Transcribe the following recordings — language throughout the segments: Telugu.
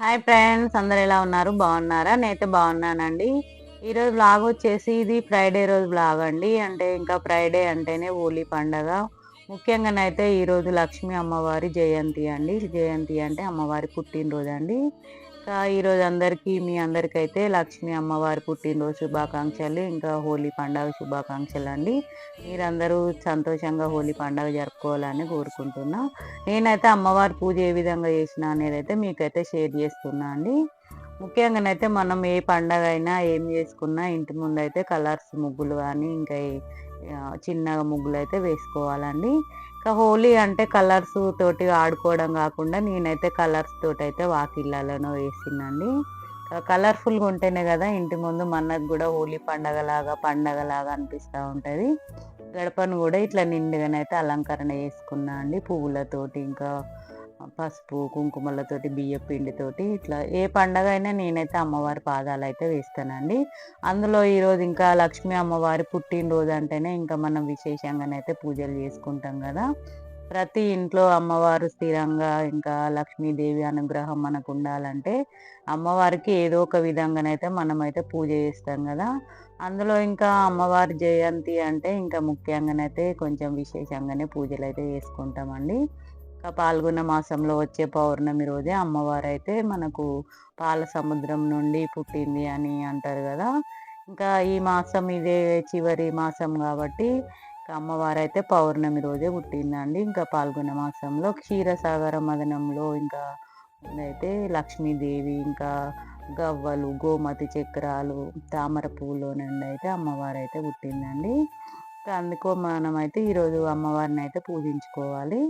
హాయ్ ఫ్రెండ్స్ అందరు ఎలా ఉన్నారు? బాగున్నారా? నేనైతే బాగున్నానండి. ఈరోజు బ్లాగ్ వచ్చేసి ఇది ఫ్రైడే రోజు బ్లాగ్ అండి. అంటే ఇంకా ఫ్రైడే అంటేనే హోలీ పండగ. ముఖ్యంగానైతే ఈరోజు లక్ష్మీ అమ్మవారి జయంతి అండి. జయంతి అంటే అమ్మవారి పుట్టినరోజు అండి. ఈరోజు అందరికీ మీ అందరికైతే లక్ష్మీ అమ్మవారి పుట్టినరోజు శుభాకాంక్షలు ఇంకా హోలీ పండుగ శుభాకాంక్షలు అండి మీరందరూ సంతోషంగా హోలీ పండుగ జరుపుకోవాలని కోరుకుంటున్నా. నేనైతే అమ్మవారి పూజ ఏ విధంగా చేసిన అనేది అయితే మీకైతే షేర్ చేస్తున్నా అండి. ముఖ్యంగానైతే మనం ఏ పండగ అయినా ఏం చేసుకున్నా ఇంటి ముందు అయితే కలర్స్ ముగ్గులు కానీ ఇంకా చిన్నగా ముగ్గులు అయితే వేసుకోవాలండి. హోలీ అంటే కలర్స్ తోటి ఆడుకోవడం కాకుండా నేనైతే కలర్స్ తోటి అయితే వాకిళ్ళలోనో వేసిందండి కలర్ఫుల్గా ఉంటేనే కదా ఇంటి ముందు మనకు కూడా హోలీ పండగలాగా పండగలాగా అనిపిస్తూ ఉంటుంది. గడపను కూడా ఇట్లా నిండుగానైతే అలంకరణ చేసుకున్నా అండి పువ్వులతోటి ఇంకా పసుపు కుంకుమలతోటి బియ్య పిండితోటి ఇట్లా ఏ పండగ అయినా నేనైతే అమ్మవారి పాదాలు అయితే వేస్తానండి. అందులో ఈరోజు ఇంకా లక్ష్మీ అమ్మవారి పుట్టినరోజు అంటేనే ఇంకా మనం విశేషంగానైతే పూజలు చేసుకుంటాం కదా. ప్రతి ఇంట్లో అమ్మవారు స్థిరంగా ఇంకా లక్ష్మీదేవి అనుగ్రహం మనకు ఉండాలంటే అమ్మవారికి ఏదో ఒక విధంగానైతే మనమైతే పూజ చేస్తాం కదా. అందులో ఇంకా అమ్మవారి జయంతి అంటే ఇంకా ముఖ్యంగానైతే కొంచెం విశేషంగానే పూజలు అయితే చేసుకుంటామండి. ఇంకా పాల్గొన్న మాసంలో వచ్చే పౌర్ణమి రోజే అమ్మవారు అయితే మనకు పాల సముద్రం నుండి పుట్టింది అని అంటారు కదా. ఇంకా ఈ మాసం ఇదే చివరి మాసం కాబట్టి ఇంకా అమ్మవారు అయితే పౌర్ణమి రోజే పుట్టిందండి. ఇంకా పాల్గొన మాసంలో క్షీరసాగర మదనంలో ఇంకా అయితే లక్ష్మీదేవి ఇంకా గవ్వలు గోమతి చక్రాలు తామర పువ్వులో నుండి అయితే అమ్మవారు అయితే పుట్టిందండి. అందుకో మనమైతే ఈరోజు అమ్మవారిని అయితే పూజించుకోవాలి.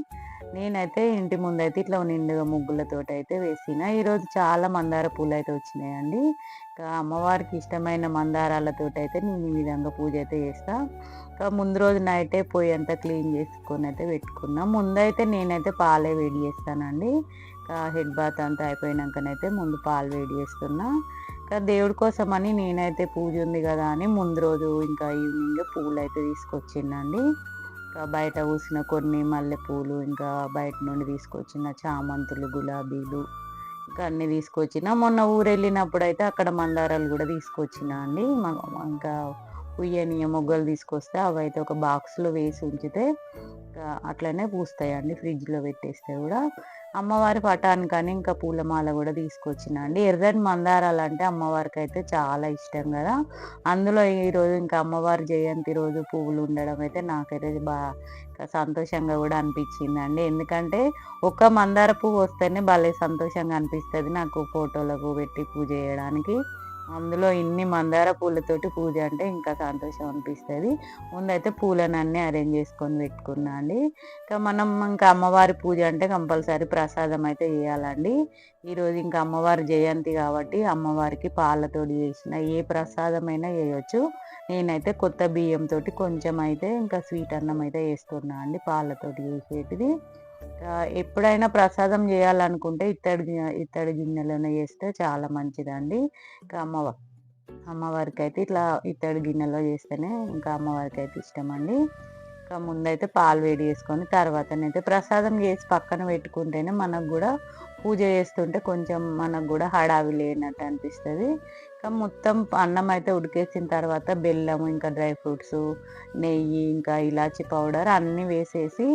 నేనైతే ఇంటి ముందు అయితే ఇట్లా నిండుగా ముగ్గులతోటి అయితే వేసిన ఈరోజు చాలా మందార పూలు అయితే వచ్చినాయండి. ఇంకా అమ్మవారికి ఇష్టమైన మందారాలతోటి అయితే నేను ఈ విధంగా పూజ అయితే చేస్తా. ఇంకా ముందు రోజు నైటే పోయి అంతా క్లీన్ చేసుకొని అయితే పెట్టుకున్నా. ముందైతే నేనైతే పాలే వేడి చేస్తానండి. ఇంకా హెడ్ బాత్ అంతా అయిపోయినాకనైతే ముందు పాలు వేడి చేస్తున్నా. దేవుడి కోసం అని నేనైతే పూజ ఉంది కదా అని ముందు రోజు ఇంకా ఈవినింగ్ పూలు అయితే తీసుకొచ్చిండండి. ఇంకా బయట పూసిన కొన్ని మల్లెపూలు ఇంకా బయట నుండి తీసుకొచ్చిన చామంతులు గులాబీలు ఇంకా అన్ని తీసుకొచ్చిన. మొన్న ఊరు వెళ్ళినప్పుడు అయితే అక్కడ మందారాలు కూడా తీసుకొచ్చిన అండి. ఇంకా ఉయ్యని మొగ్గలు తీసుకొస్తే అవి అయితే ఒక బాక్స్లో వేసి ఉంచితే ఇంకా అట్లనే పూస్తాయండి ఫ్రిడ్జ్లో పెట్టేస్తే కూడా. అమ్మవారి పటానికని ఇంకా పూలమాల కూడా తీసుకొచ్చిన అండి. ఎర్రని మందారాలు అంటే అమ్మవారికి అయితే చాలా ఇష్టం కదా. అందులో ఈరోజు ఇంకా అమ్మవారి జయంతి రోజు పువ్వులు ఉండడం అయితే నాకైతే బాగా సంతోషంగా కూడా అనిపించింది అండి. ఎందుకంటే ఒక మందార పువ్వు వస్తేనే భలే సంతోషంగా అనిపిస్తుంది నాకు ఫోటోలకు పెట్టి పూజ చేయడానికి. అందులో ఇన్ని మందార పూలతోటి పూజ అంటే ఇంకా సంతోషం అనిపిస్తుంది. ముందైతే పూలను అన్నీ అరేంజ్ చేసుకొని పెట్టుకున్నా అండి ఇంకా మనం ఇంకా అమ్మవారి పూజ అంటే కంపల్సరీ ప్రసాదం అయితే చేయాలండి. ఈరోజు ఇంకా అమ్మవారి జయంతి కాబట్టి అమ్మవారికి పాలతోటి చేసిన ఏ ప్రసాదమైనా చేయొచ్చు. నేనైతే కొత్త బియ్యంతో కొంచెం అయితే ఇంకా స్వీట్ అన్నం అయితే వేస్తున్నా అండి పాలతోటి చేసేటిది. ఎప్పుడైనా ప్రసాదం చేయాలనుకుంటే ఇత్తడి ఇత్తడి గిన్నెలోనే చేస్తే చాలా మంచిదండి. ఇంకా అమ్మవారి అమ్మవారికి అయితే ఇట్లా ఇత్తడి గిన్నెలో చేస్తేనే ఇంకా అమ్మవారికి అయితే ఇష్టం అండి ఇంకా ముందైతే పాలు వేడి చేసుకొని తర్వాతనైతే ప్రసాదం చేసి పక్కన పెట్టుకుంటేనే మనకు కూడా పూజ చేస్తుంటే కొంచెం మనకు కూడా హడావి లేనట్టు అనిపిస్తుంది. ఇంకా మొత్తం అన్నం అయితే ఉడికేసిన తర్వాత బెల్లం ఇంకా డ్రై ఫ్రూట్స్ నెయ్యి ఇంకా ఇలాచి పౌడర్ అన్నీ వేసేసి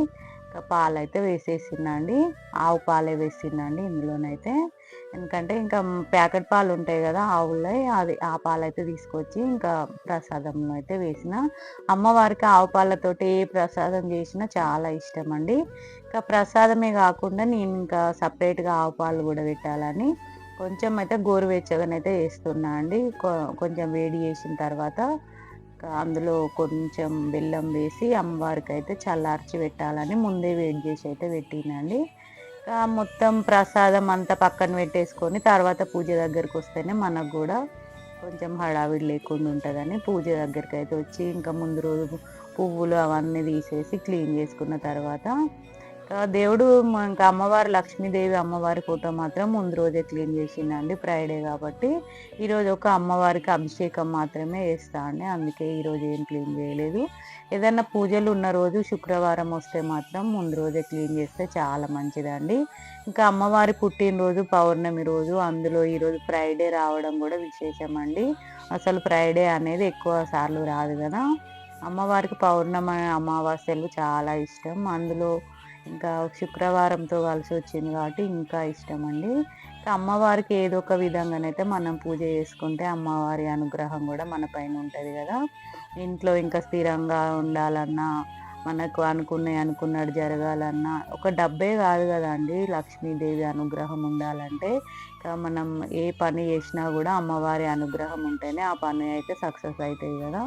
పాలు అయితే వేసేసిందండి. ఆవు పాలే వేసిందండి ఇందులోనైతే. ఎందుకంటే ఇంకా ప్యాకెట్ పాలు ఉంటాయి కదా ఆవులే అది ఆ పాలు అయితే తీసుకొచ్చి ఇంకా ప్రసాదంలో అయితే వేసిన. అమ్మవారికి ఆవు పాలతోటి ఏ ప్రసాదం చేసినా చాలా ఇష్టం అండి ఇంకా ప్రసాదమే కాకుండా నేను ఇంకా సపరేట్గా ఆవు పాలు కూడా పెట్టాలని కొంచెం అయితే గోరువెచ్చగానైతే వేస్తున్నా అండి. కొ- కొంచెం వేడి చేసిన తర్వాత అందులో కొంచెం బెల్లం వేసి అమ్మవారికి అయితే చల్లార్చి పెట్టాలని ముందే వేడి చేసి అయితే పెట్టినండి ఇంకా మొత్తం ప్రసాదం అంతా పక్కన పెట్టేసుకొని తర్వాత పూజ దగ్గరికి వస్తేనే మనకు కూడా కొంచెం హడావిడి లేకుండా ఉంటుందని పూజ దగ్గరికి అయితే వచ్చి ఇంకా ముందు రోజు పువ్వులు అవన్నీ తీసేసి క్లీన్ చేసుకున్న తర్వాత దేవుడు ఇంకా అమ్మవారు లక్ష్మీదేవి అమ్మవారి ఫోటో మాత్రం ముందు రోజే క్లీన్ చేసిందండి ఫ్రైడే కాబట్టి. ఈరోజు ఒక అమ్మవారికి అభిషేకం మాత్రమే వేస్తా అండి అందుకే ఈరోజు ఏం క్లీన్ చేయలేదు. ఏదైనా పూజలు ఉన్న రోజు శుక్రవారం వస్తే మాత్రం ముందు రోజే క్లీన్ చేస్తే చాలా మంచిదండి. ఇంకా అమ్మవారి పుట్టినరోజు పౌర్ణమి రోజు అందులో ఈరోజు ఫ్రైడే రావడం కూడా విశేషం అండి అసలు ఫ్రైడే అనేది ఎక్కువ సార్లు రాదు కదా. అమ్మవారికి పౌర్ణమి అమావాస్యలు చాలా ఇష్టం. అందులో ఇంకా శుక్రవారంతో కలిసి వచ్చింది కాబట్టి ఇంకా ఇష్టం అండి ఇంకా అమ్మవారికి ఏదో ఒక విధంగానైతే మనం పూజ చేసుకుంటే అమ్మవారి అనుగ్రహం కూడా మన పైన ఉంటుంది కదా. ఇంట్లో ఇంకా స్థిరంగా ఉండాలన్నా మనకు అనుకున్నాయి అనుకున్నట్టు జరగాలన్నా ఒక డబ్బే కాదు కదండి. లక్ష్మీదేవి అనుగ్రహం ఉండాలంటే ఇంకా మనం ఏ పని చేసినా కూడా అమ్మవారి అనుగ్రహం ఉంటేనే ఆ పని అయితే సక్సెస్ అవుతాయి కదా.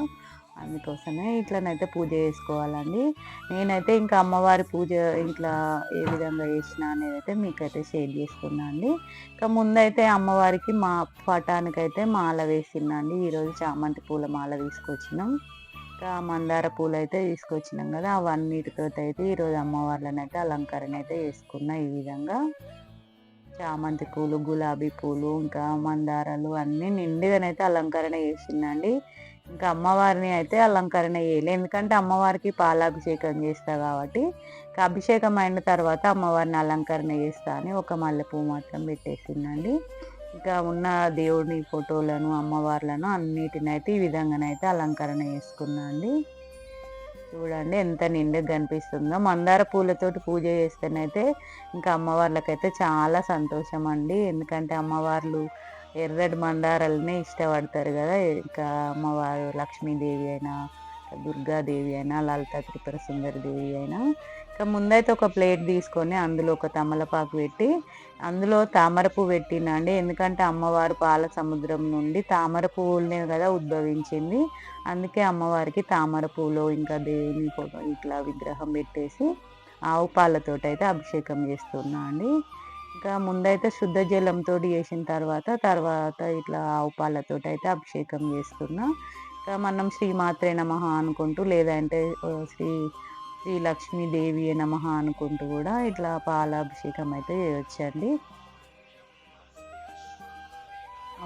అందుకోసమే ఇట్లనైతే పూజ చేసుకోవాలండి. నేనైతే ఇంకా అమ్మవారి పూజ ఇట్లా ఏ విధంగా చేసిన అనేది అయితే మీకైతే షేర్ చేస్తున్నా అండి. ఇంకా ముందైతే అమ్మవారికి మా పటానికైతే మాల వేసిందండి ఈరోజు చామంతి పూల మాల తీసుకొచ్చినాం. ఇంకా మందార పూలు అయితే తీసుకొచ్చినాం కదా అవన్నిటితో అయితే ఈరోజు అమ్మవార్లను అయితే అలంకరణ అయితే చేసుకున్నా ఈ విధంగా. చామంతి పూలు గులాబీ పూలు ఇంకా మందారాలు అన్నీ నిండుగానైతే అలంకరణ చేసిందండి ఇంకా అమ్మవారిని అయితే అలంకరణ చేయలే. ఎందుకంటే అమ్మవారికి పాలాభిషేకం చేస్తా కాబట్టి ఇంకా అభిషేకం అయిన తర్వాత అమ్మవారిని అలంకరణ చేస్తా అని ఒక మల్లెపూ మాత్రం పెట్టేసిందండి. ఇంకా ఉన్న దేవుడి ఫోటోలను అమ్మవార్లను అన్నిటిని అయితే ఈ విధంగానైతే అలంకరణ చేసుకున్నా అండి. చూడండి ఎంత నిండుగా కనిపిస్తుందో. మందార పూలతోటి పూజ చేస్తేనైతే ఇంకా అమ్మవార్లకైతే చాలా సంతోషం అండి. ఎందుకంటే అమ్మవార్లు ఎర్రటి మందారాలనే ఇష్టపడతారు కదా. ఇంకా అమ్మవారు లక్ష్మీదేవి అయినా దుర్గాదేవి అయినా లలిత త్రిపుర సుందరి దేవి అయినా. ఇంకా ముందైతే ఒక ప్లేట్ తీసుకొని అందులో ఒక తమలపాకు పెట్టి అందులో తామర పువ్వు పెట్టినండి ఎందుకంటే అమ్మవారు పాల సముద్రం నుండి తామర పువ్వులనే కదా ఉద్భవించింది. అందుకే అమ్మవారికి తామర పువ్వులో ఇంకా దేవుని ఇట్లా విగ్రహం పెట్టేసి ఆవు పాలతోటి అయితే అభిషేకం చేస్తున్నా అండి. ఇంకా ముందైతే శుద్ధ జలంతో చేసిన తర్వాత తర్వాత ఇట్లా ఆవు పాలతోటి అయితే అభిషేకం చేస్తున్నా. ఇంకా మనం శ్రీమాత్రే నమ అనుకుంటూ లేదంటే శ్రీ శ్రీ లక్ష్మీదేవి నమ అనుకుంటూ కూడా ఇట్లా పాల అభిషేకం అయితే చేయొచ్చండి.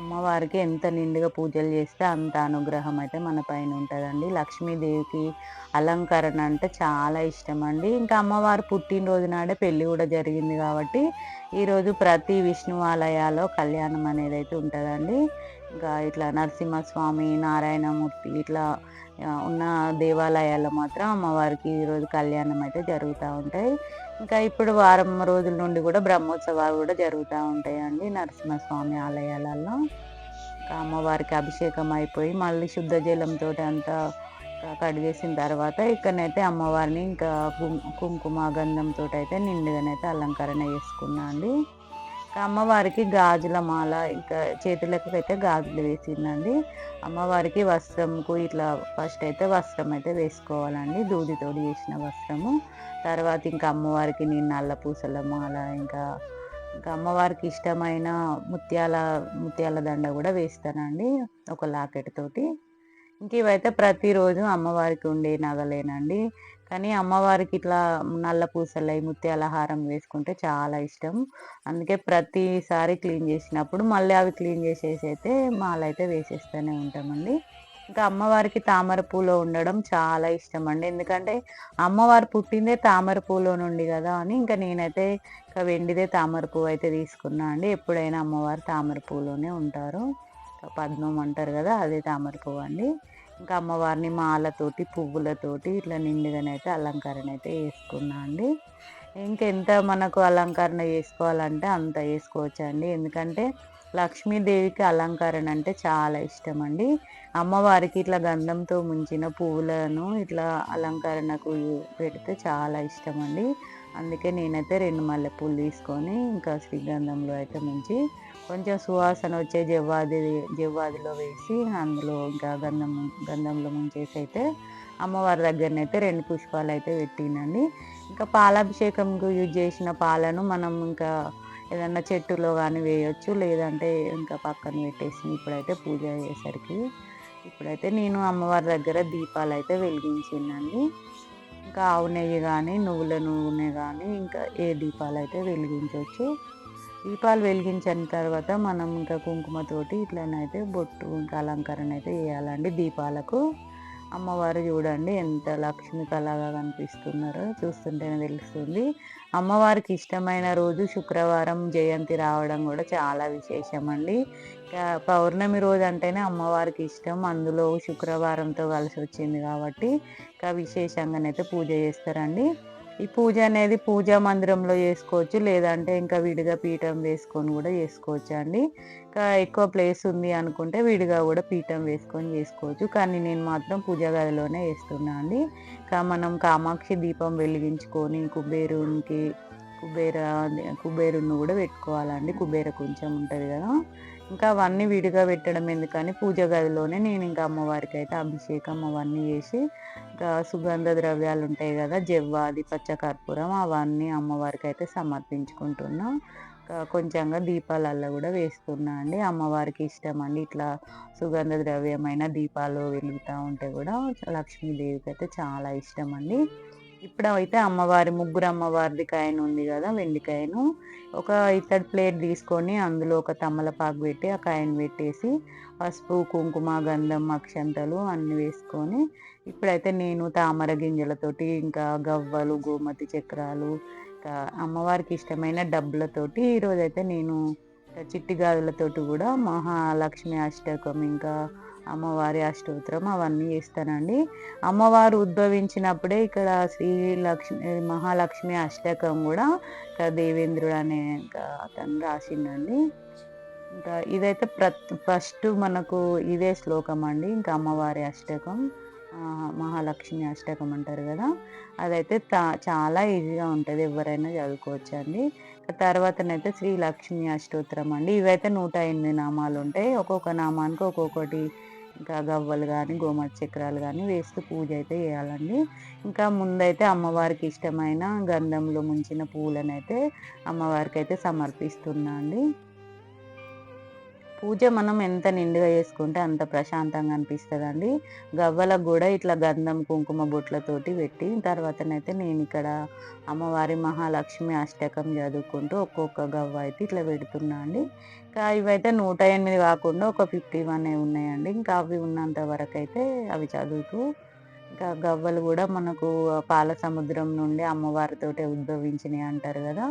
అమ్మవారికి ఎంత నిండుగా పూజలు చేస్తే అంత అనుగ్రహం అయితే మన పైన ఉంటుందండి. లక్ష్మీదేవికి అలంకరణ అంటే చాలా ఇష్టం అండి. ఇంకా అమ్మవారు పుట్టినరోజు నాడే పెళ్ళి కూడా జరిగింది కాబట్టి ఈరోజు ప్రతి విష్ణు కళ్యాణం అనేది అయితే ఉంటుందండి. ఇంకా ఇట్లా నరసింహస్వామి నారాయణమూర్తి ఇట్లా ఉన్న దేవాలయాల్లో మాత్రం అమ్మవారికి ఈరోజు కళ్యాణం అయితే జరుగుతూ ఉంటాయి. ఇంకా ఇప్పుడు వారం రోజుల నుండి కూడా బ్రహ్మోత్సవాలు కూడా జరుగుతూ ఉంటాయండి నరసింహస్వామి ఆలయాలలో ఇంకా అమ్మవారికి అభిషేకం అయిపోయి మళ్ళీ శుద్ధ జలంతో అంతా కడిగేసిన తర్వాత ఇక్కడనైతే అమ్మవారిని ఇంకా కుం- కుంకుమ గంధంతో అయితే నిండుగానైతే అలంకరణ చేసుకున్నా అండి. అమ్మవారికి గాజుల మాల ఇంకా చేతులకు అయితే గాజులు వేసిందండి. అమ్మవారికి వస్త్రంకు ఇట్లా ఫస్ట్ అయితే వస్త్రం అయితే వేసుకోవాలండి దూదితో చేసిన వస్త్రము. తర్వాత ఇంకా అమ్మవారికి నేను నల్ల పూసల మాల ఇంకా ఇంకా అమ్మవారికి ఇష్టమైన ముత్యాల ముత్యాల దండ కూడా వేస్తానండి ఒక లాకెట్ తోటి. ఇంక ఇవైతే ప్రతిరోజు అమ్మవారికి ఉండే నగలేనండి. కానీ అమ్మవారికి ఇట్లా నల్ల పూసలై ముత్యాల హారం వేసుకుంటే చాలా ఇష్టం. అందుకే ప్రతిసారి క్లీన్ చేసినప్పుడు మళ్ళీ అవి క్లీన్ చేసేసి అయితే మాల అయితే వేసేస్తూనే ఉంటామండి. ఇంకా అమ్మవారికి తామర పూలో ఉండడం చాలా ఇష్టం అండి. ఎందుకంటే అమ్మవారు పుట్టిందే తామర పూలో నుండి కదా అని ఇంకా నేనైతే ఇంకా వెండిదే తామర పువ్వు అయితే తీసుకున్నా అండి. ఎప్పుడైనా అమ్మవారు తామర పూలోనే ఉంటారు. పద్మం అంటారు కదా అదే తామర పువ్వు అండి. ఇంకా అమ్మవారిని మాలతోటి పువ్వులతోటి ఇట్లా నిండుగానైతే అలంకరణ అయితే వేసుకున్నా అండి. ఇంకెంత మనకు అలంకరణ చేసుకోవాలంటే అంత వేసుకోవచ్చు అండి ఎందుకంటే లక్ష్మీదేవికి అలంకరణ అంటే చాలా ఇష్టం అండి అమ్మవారికి ఇట్లా గంధంతో ముంచిన పువ్వులను ఇట్లా అలంకరణకు పెడితే చాలా ఇష్టం అండి అందుకే నేనైతే రెండు మల్లెపూలు తీసుకొని ఇంకా శ్రీగంధంలో అయితే ముంచి కొంచెం సువాసన వచ్చే జవ్వాది జవ్వాదిలో వేసి అందులో ఇంకా గంధం గంధంలో ముంచేసి అయితే అమ్మవారి దగ్గరనైతే రెండు పుష్పాలు అయితే పెట్టినండి ఇంకా పాలాభిషేకంకు యూజ్ చేసిన పాలను మనం ఇంకా ఏదన్నా చెట్టులో కానీ వేయొచ్చు లేదంటే ఇంకా పక్కన పెట్టేసి ఇప్పుడైతే పూజ అయ్యేసరికి ఇప్పుడైతే నేను అమ్మవారి దగ్గర దీపాలు అయితే వెలిగించిందండి. ఇంకా ఆవు నెయ్యి కానీ నువ్వుల నూనె కానీ ఇంకా ఏ దీపాలు అయితే వెలిగించవచ్చు దీపాలు వెలిగించిన తర్వాత మనం ఇంకా కుంకుమతోటి ఇట్లనైతే బొట్టు ఇంకా అలంకరణ అయితే చేయాలండి దీపాలకు. అమ్మవారు చూడండి ఎంత లక్ష్మి కళగా కనిపిస్తున్నారో చూస్తుంటేనే తెలుస్తుంది. అమ్మవారికి ఇష్టమైన రోజు శుక్రవారం జయంతి రావడం కూడా చాలా విశేషం అండి పౌర్ణమి రోజు అంటేనే అమ్మవారికి ఇష్టం. అందులో శుక్రవారంతో కలిసి వచ్చింది కాబట్టి ఇంకా విశేషంగానైతే పూజ చేస్తారండి. ఈ పూజ అనేది పూజా మందిరంలో చేసుకోవచ్చు లేదంటే ఇంకా విడిగా పీఠం వేసుకొని కూడా చేసుకోవచ్చు అండి. ఇంకా ఎక్కువ ప్లేస్ ఉంది అనుకుంటే విడిగా కూడా పీఠం వేసుకొని చేసుకోవచ్చు. కానీ నేను మాత్రం పూజ గదిలోనే వేస్తున్నా అండి. ఇంకా మనం కామాక్షి దీపం వెలిగించుకొని కుబేరునికి కుబేర కుబేరుని కూడా పెట్టుకోవాలండి. కుబేర కొంచెం ఉంటుంది కదా. ఇంకా అవన్నీ విడిగా పెట్టడం ఎందుకని పూజ గదిలోనే నేను ఇంకా అమ్మవారికి అయితే అభిషేకం అవన్నీ చేసి ఇంకా సుగంధ ద్రవ్యాలు ఉంటాయి కదా జవ్వాది పచ్చకర్పూరం అవన్నీ అమ్మవారికి అయితే సమర్పించుకుంటున్నాం కొంచెంగా దీపాలల్లో కూడా వేస్తున్నా అండి. అమ్మవారికి ఇష్టం అండి. ఇట్లా సుగంధ ద్రవ్యమైన దీపాలు వెలుగుతూ ఉంటే కూడా లక్ష్మీదేవికి అయితే చాలా ఇష్టం అండి. ఇప్పుడు అయితే అమ్మవారి ముగ్గురు అమ్మవారిది కాయన ఉంది కదా వెండి కాయను. ఒక ఇత్తడి ప్లేట్ తీసుకొని అందులో ఒక తమలపాకు పెట్టి ఆ కాయను పెట్టేసి పసుపు కుంకుమ గంధం అక్షంతలు అన్నీ వేసుకొని ఇప్పుడైతే నేను తామర గింజలతోటి ఇంకా గవ్వలు గోమతి చక్రాలు ఇంకా అమ్మవారికి ఇష్టమైన డబ్బులతోటి ఈరోజైతే నేను చిట్టి గాజులతోటి కూడా మహాలక్ష్మి అష్టకం ఇంకా అమ్మవారి అష్టోత్తరం అవన్నీ చేస్తానండి. అమ్మవారు ఉద్భవించినప్పుడే ఇక్కడ శ్రీ లక్ష్మి మహాలక్ష్మి అష్టకం కూడా ఇక్కడ దేవేంద్రుడు అనే ఇంకా అతను రాసిండండి. ఇంకా ఇదైతే ప్ర ఫస్ట్ మనకు ఇదే శ్లోకం అండి. ఇంకా అమ్మవారి అష్టకం మహాలక్ష్మి అష్టకం అంటారు కదా. అదైతే చాలా ఈజీగా ఉంటుంది. ఎవరైనా చదువుకోవచ్చు అండి తర్వాతనైతే శ్రీ లక్ష్మి అష్టోత్తరం అండి. ఇవైతే నూట ఎనిమిది నామాలు ఉంటాయి ఒక్కొక్క నామానికి ఒక్కొక్కటి ఇంకా గవ్వలు కానీ గోమతి చక్రాలు కానీ వేస్తూ పూజ అయితే చేయాలండి. ఇంకా ముందైతే అమ్మవారికి ఇష్టమైన గంధంలో ముంచిన పూలనైతే అమ్మవారికి అయితే సమర్పిస్తున్నా అండి. పూజ మనం ఎంత నిండుగా చేసుకుంటే అంత ప్రశాంతంగా అనిపిస్తుందండి. గవ్వలకు కూడా ఇట్లా గంధం కుంకుమ బొట్లతోటి పెట్టి తర్వాతనైతే నేను ఇక్కడ అమ్మవారి మహాలక్ష్మి అష్టకం చదువుకుంటూ ఒక్కొక్క గవ్వ అయితే ఇట్లా పెడుతున్నా అండి. ఇంకా ఇవైతే నూట ఎనిమిది కాకుండా ఒక ఫిఫ్టీ వన్ ఉన్నాయండి. ఇంకా అవి ఉన్నంత వరకు అయితే అవి చదువుతూ ఇంకా గవ్వలు కూడా మనకు పాల సముద్రం నుండి అమ్మవారితోటే ఉద్భవించినాయి అంటారు కదా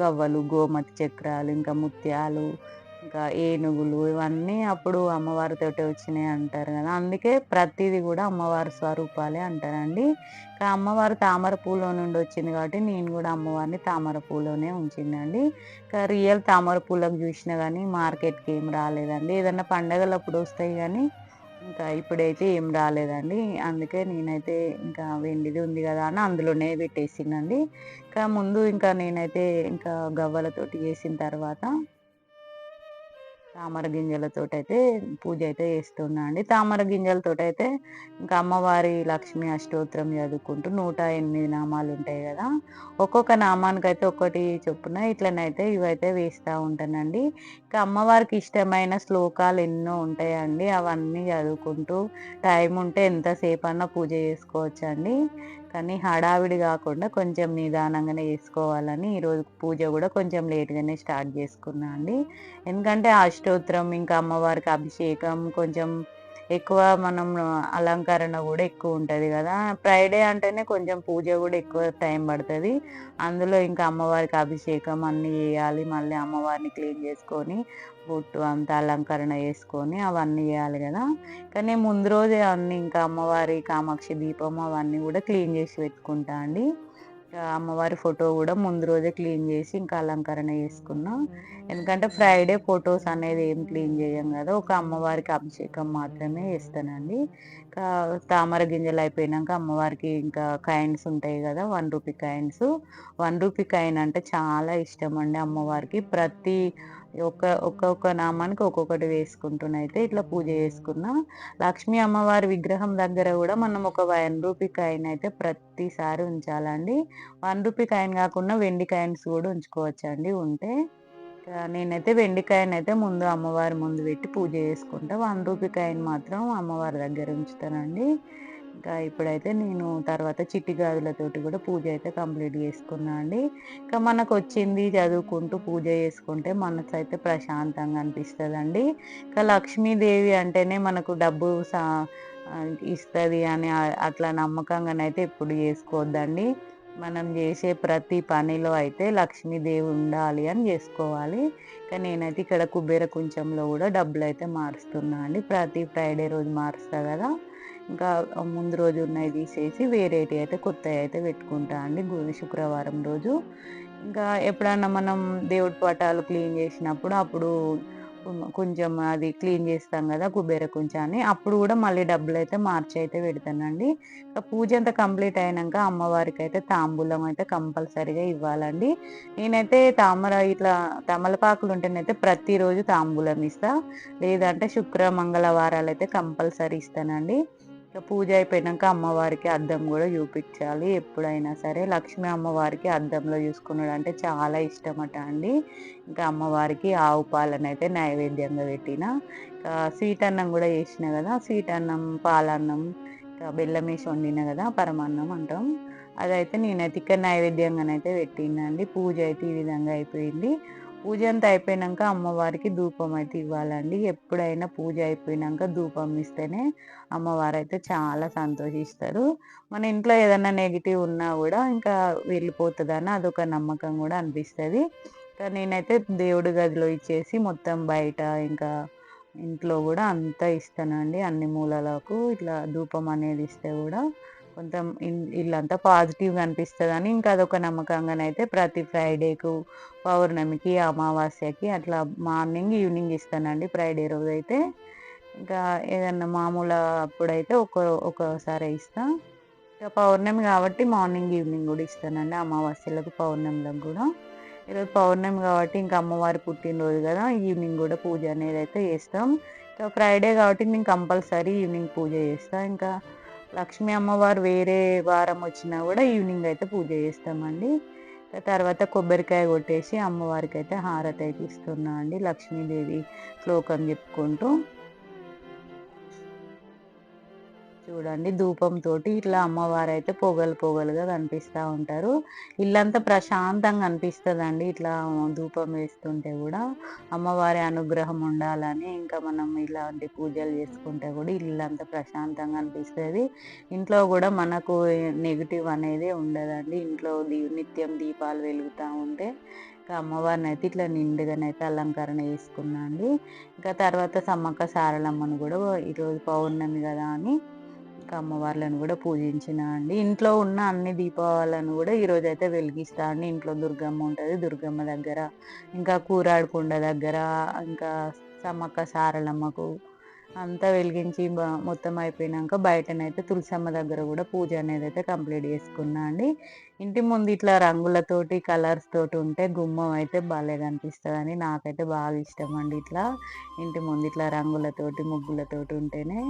గవ్వలు గోమతి చక్రాలు ఇంకా ముత్యాలు ఇంకా ఏనుగులు ఇవన్నీ అప్పుడు అమ్మవారితోటి వచ్చినాయి అంటారు కదా. అందుకే ప్రతిదీ కూడా అమ్మవారి స్వరూపాలే అంటారండి. ఇంకా అమ్మవారు తామర పూలో నుండి వచ్చింది కాబట్టి నేను కూడా అమ్మవారిని తామర పూలోనే ఉంచిందండి. ఇంకా రియల్ తామర పూలకు చూసినా కానీ మార్కెట్కి ఏం రాలేదండి. ఏదన్నా పండగలప్పుడు వస్తాయి కానీ ఇంకా ఇప్పుడైతే ఏం రాలేదండి. అందుకే నేనైతే ఇంకా వెండిది ఉంది కదా అని అందులోనే పెట్టేసిందండి. ఇంకా ముందు ఇంకా నేనైతే ఇంకా గవ్వలతోటి చేసిన తర్వాత తామర గింజలతో అయితే పూజ అయితే చేస్తున్నా అండి. తామర గింజలతో అయితే ఇంకా అమ్మవారి లక్ష్మి అష్టోత్తరం చదువుకుంటూ నూట ఎనిమిది నామాలు ఉంటాయి కదా. ఒక్కొక్క నామానికి అయితే ఒక్కటి చొప్పున ఇట్లనైతే ఇవైతే వేస్తూ ఉంటానండి. ఇంకా అమ్మవారికి ఇష్టమైన శ్లోకాలు ఎన్నో ఉంటాయండి. అవన్నీ చదువుకుంటూ టైం ఉంటే ఎంతసేపు అన్నా పూజ చేసుకోవచ్చు అండి కానీ హడావిడి కాకుండా కొంచెం నిదానంగానే చేసుకోవాలని ఈరోజు పూజ కూడా కొంచెం లేట్గానే స్టార్ట్ చేసుకున్నా అండి. ఎందుకంటే అష్టోత్తరం ఇంకా అమ్మవారికి అభిషేకం కొంచెం ఎక్కువ మనం అలంకరణ కూడా ఎక్కువ ఉంటుంది కదా. ఫ్రైడే అంటేనే కొంచెం పూజ కూడా ఎక్కువ టైం పడుతుంది. అందులో ఇంకా అమ్మవారికి అభిషేకం అన్నీ చేయాలి. మళ్ళీ అమ్మవారిని క్లీన్ చేసుకొని బొట్టు అంతా అలంకరణ చేసుకొని అవన్నీ చేయాలి కదా. కానీ ముందు రోజే అన్నీ ఇంకా అమ్మవారి కామాక్షి దీపం అవన్నీ కూడా క్లీన్ చేసి పెట్టుకుంటా అండి. అమ్మవారి ఫోటో కూడా ముందు రోజే క్లీన్ చేసి ఇంకా అలంకరణ చేసుకున్నాం. ఎందుకంటే ఫ్రైడే ఫొటోస్ అనేది ఏం క్లీన్ చేయం కదా. ఒక అమ్మవారికి అభిషేకం మాత్రమే చేస్తానండి. ఇంకా తామర గింజలు అయిపోయినాక అమ్మవారికి ఇంకా కాయిన్స్ ఉంటాయి కదా one rupee coins. One rupee coin అంటే చాలా ఇష్టం అండి అమ్మవారికి. ప్రతి ఒక ఒక్కొక్క నామానికి ఒక్కొక్కటి వేసుకుంటున్నైతే ఇట్లా పూజ చేసుకున్నా. లక్ష్మీ అమ్మవారి విగ్రహం దగ్గర కూడా మనం ఒక వన్ రూపీ కాయిన్ అయితే ప్రతిసారి ఉంచాలండి. వన్ రూపీ కాయిన్ కాకుండా వెండి కాయిన్స్ కూడా ఉంచుకోవచ్చండి. ఉంటే నేనైతే వెండికాయనైతే అయితే ముందు అమ్మవారి ముందు పెట్టి పూజ చేసుకుంటా. వన్ రూపీకాయని మాత్రం అమ్మవారి దగ్గర ఉంచుతానండి. ఇంకా ఇప్పుడైతే నేను తర్వాత చిట్టి గాజులతోటి కూడా పూజ అయితే కంప్లీట్ చేసుకున్నా అండి. ఇంకా మనకు వచ్చింది చదువుకుంటూ పూజ చేసుకుంటే మనసు అయితే ప్రశాంతంగా అనిపిస్తుందండి. ఇంకా లక్ష్మీదేవి అంటేనే మనకు డబ్బు సా ఇస్తుంది అని అట్లా నమ్మకంగానైతే ఎప్పుడు చేసుకోవద్దండి. మనం చేసే ప్రతి పనిలో అయితే లక్ష్మీదేవి ఉండాలి అని చేసుకోవాలి. కానీ నేనైతే ఇక్కడ కుబేర కుంచంలో కూడా డబ్బులు అయితే మారుస్తున్నా అండి. ప్రతి ఫ్రైడే రోజు మారుస్తా కదా. ఇంకా ముందు రోజు ఉన్నాయి తీసేసి వేరేటి అయితే కొత్తవి అయితే పెట్టుకుంటా అండి. శుక్రవారం రోజు. ఇంకా ఎప్పుడన్నా మనం దేవుడి పటాలు క్లీన్ చేసినప్పుడు అప్పుడు కొంచెం అది క్లీన్ చేస్తాం కదా కుబేర కుంచాన్ని అప్పుడు కూడా మళ్ళీ డబ్బులు అయితే మార్చి అయితే పెడతానండి. పూజ అంతా కంప్లీట్ అయినాక అమ్మవారికి అయితే తాంబూలం అయితే కంపల్సరీగా ఇవ్వాలండి. నేనైతే తామర ఇట్లా తమలపాకులు ఉంటేనైతే ప్రతిరోజు తాంబూలం ఇస్తా. లేదంటే శుక్ర మంగళవారాలు అయితే కంపల్సరీ ఇస్తానండి. ఇక పూజ అయిపోయినాక అమ్మవారికి అద్దం కూడా చూపించాలి. ఎప్పుడైనా సరే లక్ష్మి అమ్మవారికి అద్దంలో చూసుకున్నాడు అంటే చాలా ఇష్టమట అండి. ఇంకా అమ్మవారికి ఆవు పాలన అయితే నైవేద్యంగా పెట్టిన. ఇంకా స్వీట్ అన్నం కూడా చేసిన కదా స్వీట్ అన్నం పాలన్నం ఇంకా బెల్లం వేసి వండిన కదా పరమాన్నం అంటాం. అదైతే నేనైతే ఇక్కడ నైవేద్యంగానైతే పెట్టినండి పూజ అయితే ఈ విధంగా అయిపోయింది. పూజ అంతా అయిపోయినాక అమ్మవారికి ధూపం అయితే ఇవ్వాలండి. ఎప్పుడైనా పూజ అయిపోయినాక ధూపం ఇస్తేనే అమ్మవారు అయితే చాలా సంతోషిస్తారు. మన ఇంట్లో ఏదైనా నెగిటివ్ ఉన్నా కూడా ఇంకా వెళ్ళిపోతుందని అదొక నమ్మకం కూడా అనిపిస్తుంది. నేనైతే దేవుడి గదిలో ఇచ్చేసి మొత్తం బయట ఇంకా ఇంట్లో కూడా అంతా ఇస్తానండి. అన్ని మూలలకు ఇట్లా ధూపం అనేది ఇస్తే కూడా కొంచెం ఇల్లంతా పాజిటివ్గా అనిపిస్తుంది అని ఇంకా అదొక నమ్మకంగానైతే ప్రతి ఫ్రైడేకు పౌర్ణమికి అమావాస్యకి అట్లా మార్నింగ్ ఈవినింగ్ ఇస్తానండి ఫ్రైడే రోజు అయితే ఇంకా ఏదన్నా మామూలు అప్పుడైతే ఒక ఒకసారి ఇస్తా. ఇంకా పౌర్ణమి కాబట్టి మార్నింగ్ ఈవినింగ్ కూడా ఇస్తానండి అమావాస్యలకు పౌర్ణమిలకు కూడా. ఈరోజు పౌర్ణమి కాబట్టి ఇంకా అమ్మవారి పుట్టినరోజు కదా ఈవినింగ్ కూడా పూజ అనేది అయితే చేస్తాం. ఇంకా ఫ్రైడే కాబట్టి నేను కంపల్సరీ ఈవినింగ్ పూజ చేస్తాను ఇంకా లక్ష్మీ అమ్మవారు వేరే వారం వచ్చినా కూడా ఈవినింగ్ అయితే పూజ చేస్తామండి. తర్వాత కొబ్బరికాయ కొట్టేసి అమ్మవారికి అయితే హారతి అయితే ఇస్తున్నా అండి లక్ష్మీదేవి శ్లోకం చెప్పుకుంటూ చూడండి ధూపంతో ఇట్లా అమ్మవారు అయితే పొగలు పొగలుగా కనిపిస్తూ ఉంటారు. ఇల్లంతా ప్రశాంతంగా అనిపిస్తుందండి ఇట్లా ధూపం వేస్తుంటే కూడా. అమ్మవారి అనుగ్రహం ఉండాలని ఇంకా మనం ఇలాంటి పూజలు చేసుకుంటే కూడా ఇల్లంతా ప్రశాంతంగా అనిపిస్తుంది. ఇంట్లో కూడా మనకు నెగిటివ్ అనేది ఉండదండి. ఇంట్లో నిత్యం దీపాలు వెలుగుతూ ఉంటే ఇంకా అమ్మవారిని అయితే ఇట్లా నిండుగానైతే అలంకరణ చేసుకున్నాను అండి. ఇంకా తర్వాత సమ్మక్క సారలమ్మను కూడా ఈరోజు పౌర్ణమి కదా అని ఇంకా అమ్మవార్లను కూడా పూజించిన అండి. ఇంట్లో ఉన్న అన్ని దీపావళిలను కూడా ఈరోజు అయితే వెలిగిస్తా అండి. ఇంట్లో దుర్గమ్మ ఉంటుంది దుర్గమ్మ దగ్గర. ఇంకా కూరాడుకుండ దగ్గర ఇంకా సమ్మక్క సారలమ్మకు అంతా వెలిగించి మొత్తం అయిపోయినాక బయటనైతే తులసమ్మ దగ్గర కూడా పూజ అనేది అయితే కంప్లీట్ చేసుకున్నా అండి. ఇంటి ముందు ఇట్లా రంగులతోటి కలర్స్ తోటి ఉంటే గుమ్మం అయితే బాగా కనిపిస్తుందని నాకైతే బాగా ఇష్టం అండి ఇట్లా. ఇంటి ముందు ఇట్లా రంగులతోటి ముగ్గులతోటి ఉంటేనే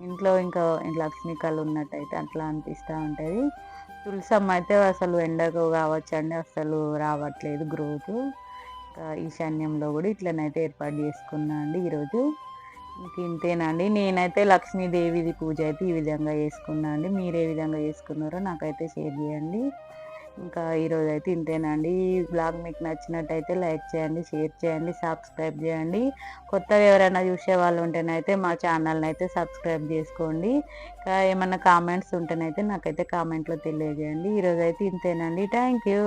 ఇంట్లో ఇంకా లక్ష్మీ కళ ఉన్నట్టయితే అట్లా అనిపిస్తూ ఉంటుంది. తులసమ్మ అయితే అసలు ఎండకు కావచ్చు అండి అసలు రావట్లేదు గ్రోత్. ఈశాన్యంలో కూడా ఇట్లనైతే ఏర్పాటు చేసుకున్నా అండి ఈరోజు. ఇంక ఇంతేనండి నేనైతే లక్ష్మీదేవిది పూజ అయితే ఈ విధంగా చేసుకున్నా అండి. మీరు ఏ విధంగా చేసుకున్నారో నాకైతే షేర్ చేయండి. ఇంకా ఈరోజు అయితే ఇంతేనండి ఈ బ్లాగ్ మీకు నచ్చినట్టయితే లైక్ చేయండి షేర్ చేయండి సబ్స్క్రైబ్ చేయండి. కొత్తగా ఎవరైనా చూసే వాళ్ళు ఉంటేనైతే మా ఛానల్ని అయితే సబ్స్క్రైబ్ చేసుకోండి. ఇంకా ఏమైనా కామెంట్స్ ఉంటేనైతే నాకైతే కామెంట్లో తెలియజేయండి. ఈరోజు అయితే ఇంతేనండి థ్యాంక్ యూ.